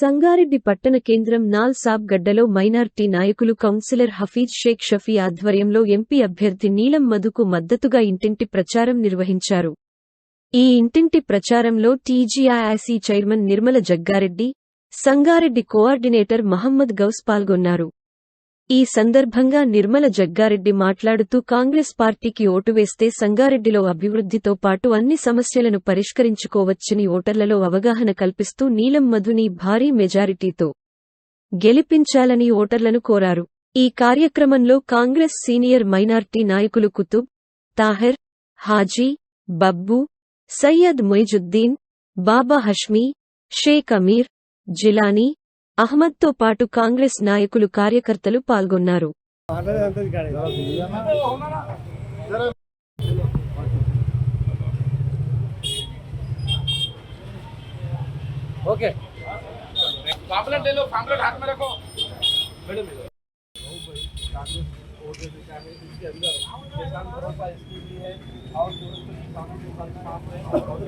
సంగారెడ్డి పట్టణ కేంద్రం నాల్సాబ్ గడ్డలో మైనార్టీ నాయకులు కౌన్సిలర్ హఫీజ్ షేక్ షఫీ ఆధ్వర్యంలో ఎంపీ అభ్యర్థి నీలం మధుకు మద్దతుగా ఇంటింటి ప్రచారం నిర్వహించారు. ఈ ఇంటింటి ప్రచారంలో TGIIC chairman Nirmala Jaggareddy Sangareddy coordinator Mohammed Ghouse పాల్గొన్నారు. ఈ సందర్భంగా నిర్మల జగ్గారెడ్డి మాట్లాడుతూ కాంగ్రెస్ పార్టీకి ఓటు వేస్తే సంగారెడ్డిలో అభివృద్ధితో పాటు అన్ని సమస్యలను పరిష్కరించుకోవచ్చని ఓటర్లలో అవగాహన కల్పిస్తూ నీలం మధుని భారీ మెజారిటీతో గెలిపించాలని ఓటర్లను కోరారు. ఈ కార్యక్రమంలో కాంగ్రెస్ సీనియర్ మైనార్టీ నాయకులు కుతుబ్ తాహెర్ హాజీ బబ్బు సయ్యద్ మొయిజుద్దీన్ బాబా హష్మీ షేక్ అమీర్ జిలానీ అహ్మద్తో పాటు కాంగ్రెస్ నాయకులు కార్యకర్తలు పాల్గొన్నారు ओके पापलेट ले लो पापलेट हाथ में रखो किसान भरोसा स्कीम भी है और जो किसानों को कर्ज माफ है और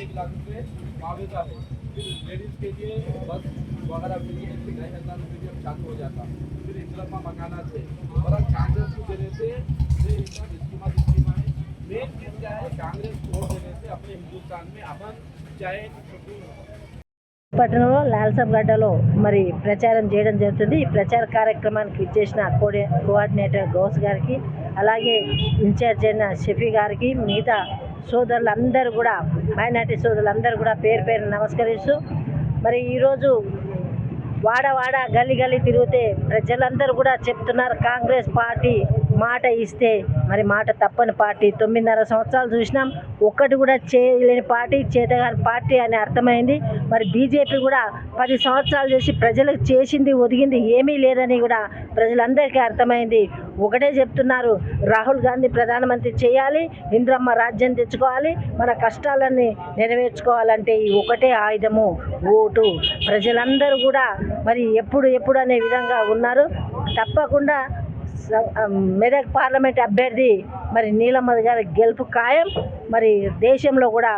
एक लाख रुपए मुआवजा है फिर लेडीज के लिए बस वगैरह के लिए ढाई हजार रुपये भी अब चालू हो जाता फिर इंदिरा मकाना थे और अब कांग्रेस को देने से ये स्कीमा स्कीमा है मेन चीज क्या है कांग्रेस को वोट देने से अपने हिंदुस्तान में अमन चाहे सुकून పట్టణంలో లాల్సబ్ గడ్డలో మరి ప్రచారం చేయడం జరుగుతుంది ఈ ప్రచార కార్యక్రమానికి ఇచ్చేసిన కోడి కోఆర్డినేటర్ గౌస్ గారికి అలాగే ఇన్ఛార్జ్ అయిన షఫీ గారికి మిగతా సోదరులందరూ కూడా మైనార్టీ సోదరులందరూ కూడా పేరు పేరు నమస్కరిస్తూ మరి ఈరోజు వాడ వాడ గల్లీ గల్లీ తిరిగితే ప్రజలందరూ కూడా చెప్తున్నారు కాంగ్రెస్ పార్టీ మాట ఇస్తే. మరి మాట తప్పని పార్టీ తొమ్మిదిన్నర సంవత్సరాలు చూసినాం. ఒక్కటి కూడా చేయలేని పార్టీ చేతగాని పార్టీ అని అర్థమైంది. మరి బీజేపీ కూడా పది సంవత్సరాలు చేసి ప్రజలకు చేసింది ఒదిగింది ఏమీ లేదని కూడా ప్రజలందరికీ అర్థమైంది. ఒకటే చెప్తున్నారు రాహుల్ గాంధీ ప్రధానమంత్రి చేయాలి ఇంద్రమ్మ రాజ్యం తెచ్చుకోవాలి మన కష్టాలన్నీ నెరవేర్చుకోవాలంటే ఈ ఒకటే ఆయుధము ఓటు. ప్రజలందరూ కూడా మరి ఎప్పుడు ఎప్పుడు అనే విధంగా ఉన్నారు. తప్పకుండా మెదక్ పార్లమెంట్ అభ్యర్థి మరి నీలమ్మది గారి గెలుపు ఖాయం. మరి దేశంలో కూడా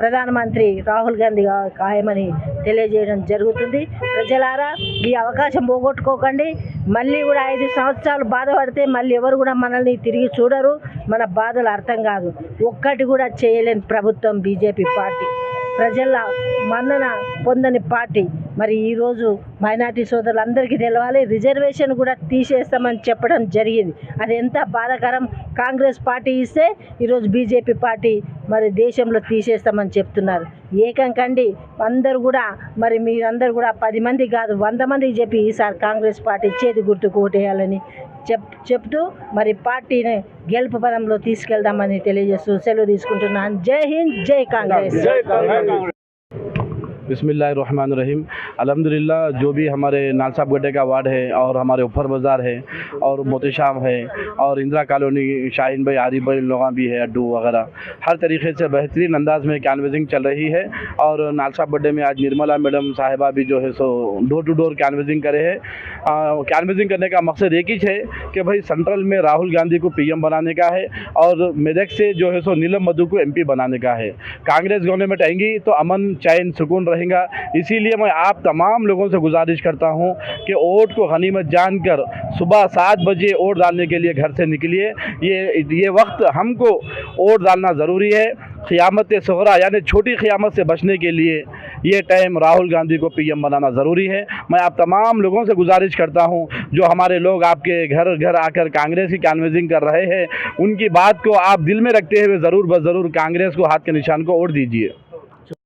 ప్రధానమంత్రి రాహుల్ గాంధీ ఖాయమని తెలియజేయడం జరుగుతుంది. ప్రజలారా ఈ అవకాశం పోగొట్టుకోకండి. మళ్ళీ కూడా ఐదు సంవత్సరాలు బాధపడితే మళ్ళీ ఎవరు కూడా మనల్ని తిరిగి చూడరు. మన బాధలు అర్థం కాదు. ఒక్కటి కూడా చేయలేని ప్రభుత్వం బీజేపీ పార్టీ. ప్రజల మన్నన పొందని పార్టీ. మరి ఈరోజు మైనార్టీ సోదరులందరికీ తెలవాలి రిజర్వేషన్ కూడా తీసేస్తామని చెప్పడం జరిగింది. అది ఎంత బాధాకరం? కాంగ్రెస్ పార్టీ ఇస్తే ఈరోజు బీజేపీ పార్టీ మరి దేశంలో తీసేస్తామని చెప్తున్నారు. ఏకం కండి. అందరు కూడా మరి మీరందరూ కూడా పది మంది కాదు వంద మందికి చెప్పి ఈసారి కాంగ్రెస్ పార్టీ చేతి గుర్తుకు ఓటేయాలని చెప్ చెప్తూ మరి పార్టీని గెలుపు పదంలో తీసుకెళ్దామని తెలియజేస్తూ సెలవు తీసుకుంటున్నాను. జై హింద్ జై కాంగ్రెస్. بسم اللہ الرحمن الرحیم۔ الحمدللہ، جو بھی ہمارے نال صاحب گڈے کا وارڈ ہے اور ہمارے اوپر بازار ہے اور موتی شام ہے اور اندرا کالونی، شاہین بھائی عارف بھائی، لوگاں بھی ہے، اڈو وغیرہ۔ ہر طریقے سے بہترین انداز میں کینوزنگ چل رہی ہے اور نال صاحب گڈے میں آج نرملا میڈم صاحبہ بھی جو ہے سو ڈور ٹو ڈور کینوزنگ کرے ہیں کینویزنگ کرنے کا مقصد ایک ہی ہے کہ بھائی سینٹرل میں راہل گاندھی کو پی ایم بنانے کا ہے اور میدک سے جو ہے سو نیلم مدھو کو ایم پی بنانے کا ہے۔ کانگریس گورنمنٹ آئیں گی تو امن، چین، سکون رہے گا۔ اسی لیے میں آپ تمام لوگوں سے گزارش کرتا ہوں کہ ووٹ کو غنیمت جان کر صبح سات بجے ووٹ ڈالنے کے لیے گھر سے نکلیے۔ یہ یہ وقت ہم کو ووٹ ڈالنا ضروری ہے۔ قیامت صغرا یعنی چھوٹی قیامت سے بچنے کے لیے یہ ٹائم راہل گاندھی کو پی ایم بنانا ضروری ہے۔ میں آپ تمام لوگوں سے گزارش کرتا ہوں، جو ہمارے لوگ آپ کے گھر گھر آ کر کانگریس کی کانویزنگ کر رہے ہیں، ان کی بات کو آپ دل میں رکھتے ہوئے ضرور بس ضرور کانگریس کو ہاتھ کے نشان کو اوڑ دیجیے